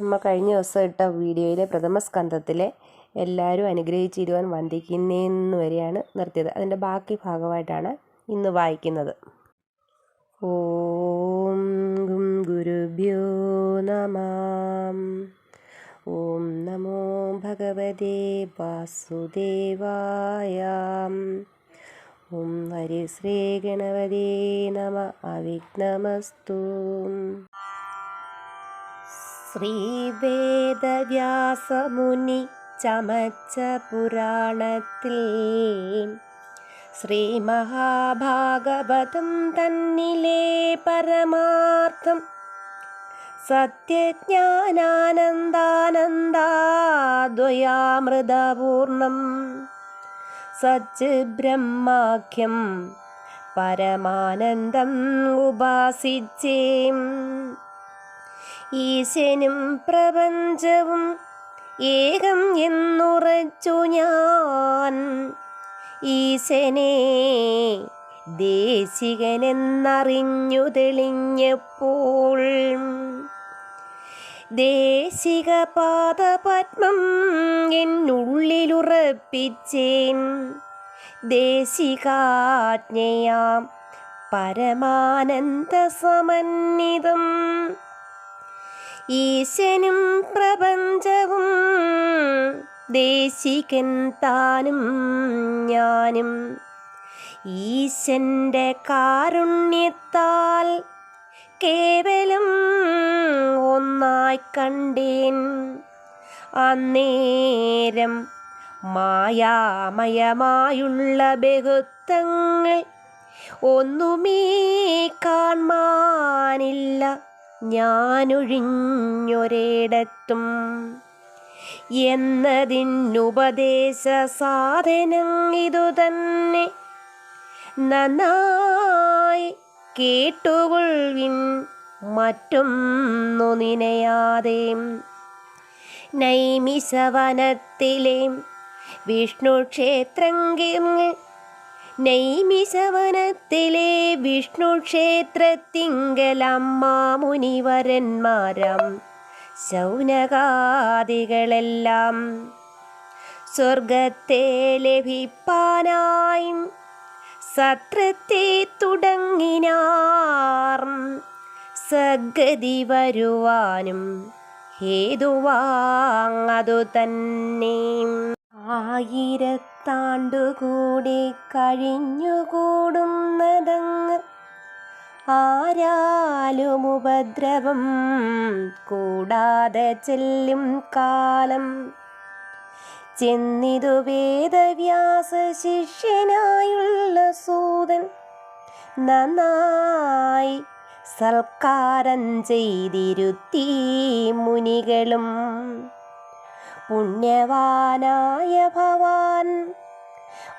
നമ്മൾ കഴിഞ്ഞ ദിവസം ഇട്ട വീഡിയോയിലെ പ്രഥമ സ്കന്ധത്തിലെ എല്ലാവരും അനുഗ്രഹിച്ചിരുവാൻ വന്ദിക്കുന്നേന്ന് വരെയാണ് നിർത്തിയത്. അതിന്റെ ബാക്കി ഭാഗമായിട്ടാണ് ഇന്ന് വായിക്കുന്നത്. ഓം ഗും ഗുരുഭ്യോ നമാം. ഓം നമോ ഭഗവതേ വാസുദേവായ. ഓം ഹരി ശ്രീ ഗണപതേ നമ. അവിഘ്നമസ്തു. ശ്രീവേദവ്യാസമുനി ചമച്ച പുരാണത്തിൽ. ശ്രീ മഹാഭാഗവതം തന്നിലെ പരമാർത്ഥം സത്യജ്ഞാനാനന്ദാനന്ദാദ്വയാമൃതപൂർണം. സച്ച് ബ്രഹ്മാഖ്യം പരമാനന്ദം ഉപാസിച്ചേം. ഈശനും പ്രപഞ്ചവും ഏകം എന്നുറച്ചു ഞാൻ. ഈശനെ ദേശികനെന്നറിഞ്ഞു തെളിഞ്ഞപ്പോൾ ദേശിക പാദപത്മം എന്നുള്ളിലുറപ്പിച്ചേൻ ദേശികാജ്ഞയാം പരമാനന്ദ സമന്വിതം ഈശനും പ്രപഞ്ചവും ദേശികൻ താനും ഞാനും. ഈശന്റെ കാരുണ്യത്താൽ കേവലം ഒന്നായി കണ്ടേൻ. അന്നേരം മായാമയമായുള്ള ബഹുത്വങ്ങൾ ഒന്നുമേ കാൺമാനില്ല ഞാനൊഴിഞ്ഞൊരിടത്തും എന്നതിനുപദേശ സാധനം ഇതുതന്നെ നന്നായി കേട്ടുകൊള്ളിൻ മറ്റൊന്നു നിനയാതെ. നൈമിശവനത്തിലെ വിഷ്ണു നൈമിശവനത്തിലെ വിഷ്ണു ക്ഷേത്രത്തിങ്കലമ്മാ മുനിവരന്മാരം ശൗനകാദികളെല്ലാം സ്വർഗത്തെ ലഭിപ്പാനായി സത്രത്തെ തുടങ്ങിനാർ. സഗതി വരുവാനും ഹേതുവാങ്ങതു തന്നെ. ആയിരത്താണ്ടുകൂടി കഴിഞ്ഞുകൂടുന്നതങ്ങ് ആരാലും ഉപദ്രവം കൂടാതെ ചെല്ലും കാലം. ചെന്നിതു വേദവ്യാസ ശിഷ്യനായുള്ള സൂതൻ നന്നായി സൽക്കാരം ചെയ്തിരുത്തി മുനികളും. പുണ്യവാനായ ഭവാൻ.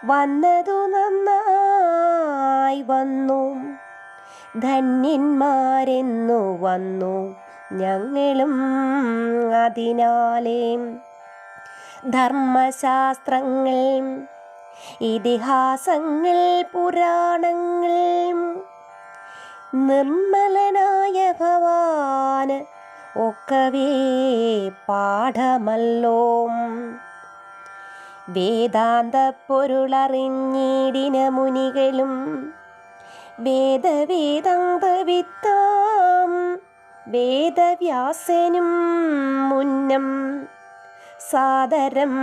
വന്നതു നന്നായി വന്നു. ധന്യന്മാരെന്നു വന്നു. ഞങ്ങളും അതിനാലേ. ധർമ്മശാസ്ത്രങ്ങൾ ഇതിഹാസങ്ങൾ പുരാണങ്ങൾ. നിർമ്മലനായ ഭവാന് ഒക്കവേ പാഠമല്ലോ. വേദാന്ത പൊരുളറിഞ്ഞിടിന മുനികളും വേദവേദാന്തവിത്താം. വേദവ്യാസനും മുന്നം സാദരം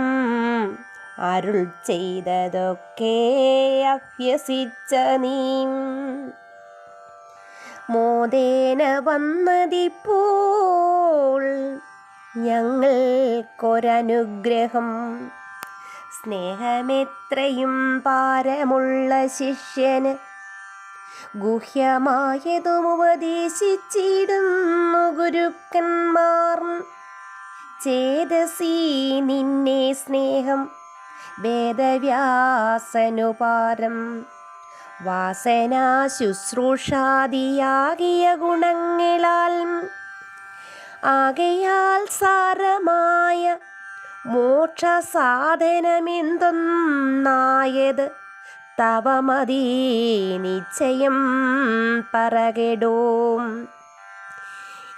അരുൾ ചെയ്തതൊക്കെ അഭ്യസിച്ച നീ. മോദേന വന്നതിപ്പോൾ ഞങ്ങൾക്കൊരനുഗ്രഹം. സ്നേഹമെത്രയും പാരമുള്ള ശിഷ്യന് ഗുഹ്യമായതും ഉപദേശിച്ചിടുന്നു ഗുരുക്കന്മാർ. ചേതസീ നിന്നെ സ്നേഹം വേദവ്യാസനുപാരം. വാസന ശുശ്രൂഷാദിയാകിയ ഗുണങ്ങളാൽ ആകയാൽ സാരമായ മോക്ഷ സാധനമെന്തൊന്നായത് തവമതീ നിശ്ചയം പറകെടോ.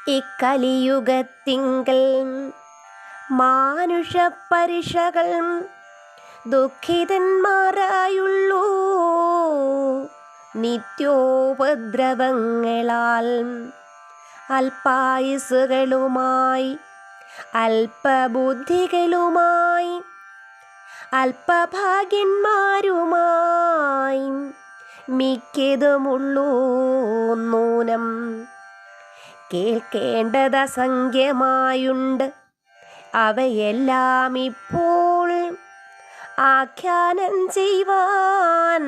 ഇക്കലിയുഗത്തിങ്കൽ മാനുഷ പരിഷകൾ ദുഃഖിതന്മാരായുള്ളൂ. നിത്യോപദ്രവങ്ങളാൽ അൽപായുസുകളുമായി അല്പബുദ്ധികളുമായി അല്പഭാഗ്യന്മാരുമായി മിക്കതുമുള്ളൂ നൂനം. കേൾക്കേണ്ടത് അസംഖ്യമായുണ്ട്. അവയെല്ലാം ഇപ്പോൾ ആഖ്യാനം ചെയ്യുവാൻ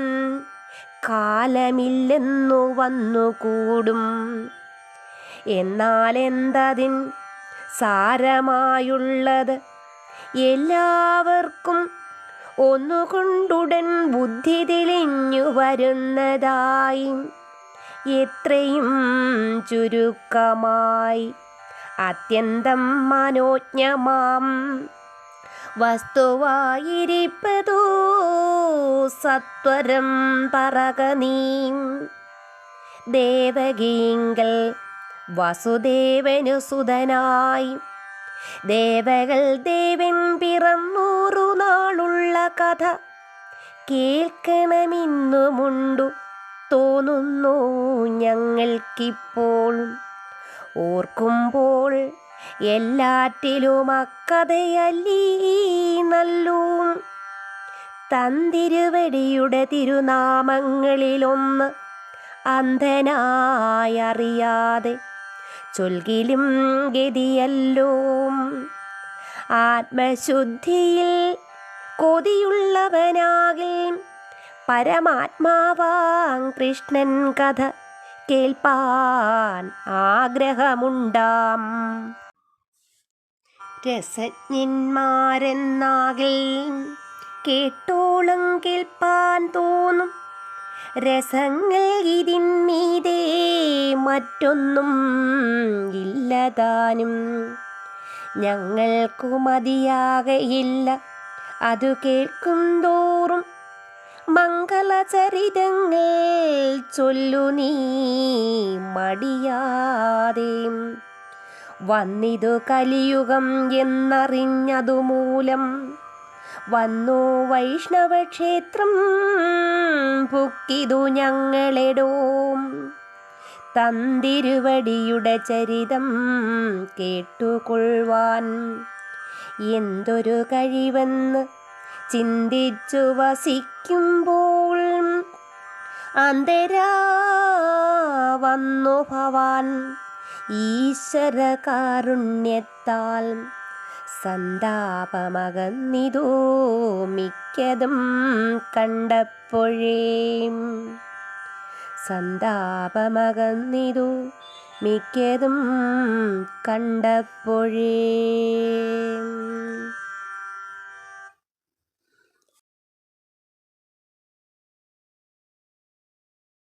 കാലമില്ലെന്നു വന്നുകൂടും. എന്നാൽ എന്തതിൻ സാരമായുള്ളത്? എല്ലാവർക്കും ഒന്നുകൊണ്ടുടൻ ബുദ്ധി തെളിഞ്ഞു വരുന്നതായി എത്രയും ചുരുക്കമായി. അത്യന്തം മനോജ്ഞമാം. വസ്തുവായിരിപ്പതോ? സത്വരം പറക നീ. ദേവകീങ്കൽ വസുദേവനു സുതനായി. ദേവകൾ ദേവൻ പിറന്നൂറു നാളുള്ള കഥ കേൾക്കണമെന്നുമുണ്ടു തോന്നുന്നു ഞങ്ങൾക്കിപ്പോൾ. ഓർക്കുമ്പോൾ എല്ലാറ്റിലും അക്കഥയല്ലീ നല്ലൂ തന്തിരുവടിയുടെ തിരുനാമങ്ങളിലൊന്ന് അന്ധനായറിയാതെ ചൊൽകിലും ഗതിയല്ലോ. ആത്മശുദ്ധിയിൽ കൊതിയുള്ളവനാകിൽ പരമാത്മാവാം കൃഷ്ണൻ കഥ കേൾപ്പാൻ ആഗ്രഹമുണ്ടാം. രസജ്ഞന്മാരെന്നാകിൽ കേട്ടോളം കേൾപ്പാൻ തോന്നും. രസങ്ങൾ ഇതിന്മീതേ മറ്റൊന്നും ഇല്ലതാനും. ഞങ്ങൾക്കു മതിയാകയില്ല അതു കേൾക്കും തോറും. മംഗളചരിതങ്ങൾ ചൊല്ലു നീ മടിയാതെ. വന്നിതു കലിയുഗം എന്നറിഞ്ഞതുമൂലം വന്നു വൈഷ്ണവക്ഷേത്രം പുക്കിതു ഞങ്ങളെടോം. തന്തിരുവടിയുടെ ചരിതം കേട്ടുകൊള്ളുവാൻ എന്തൊരു കഴിവെന്ന് ചിന്തിച്ചു വസിക്കുമ്പോൾ അന്തരാ വന്നു ഭവാൻ. ഈശ്വര കാരുണ്യത്താൽ സന്താപമകന്നിതോ മിക്കതും കണ്ടപ്പോഴേ. സന്താപമകന്നിതു മിക്കതും കണ്ടപ്പോഴേ.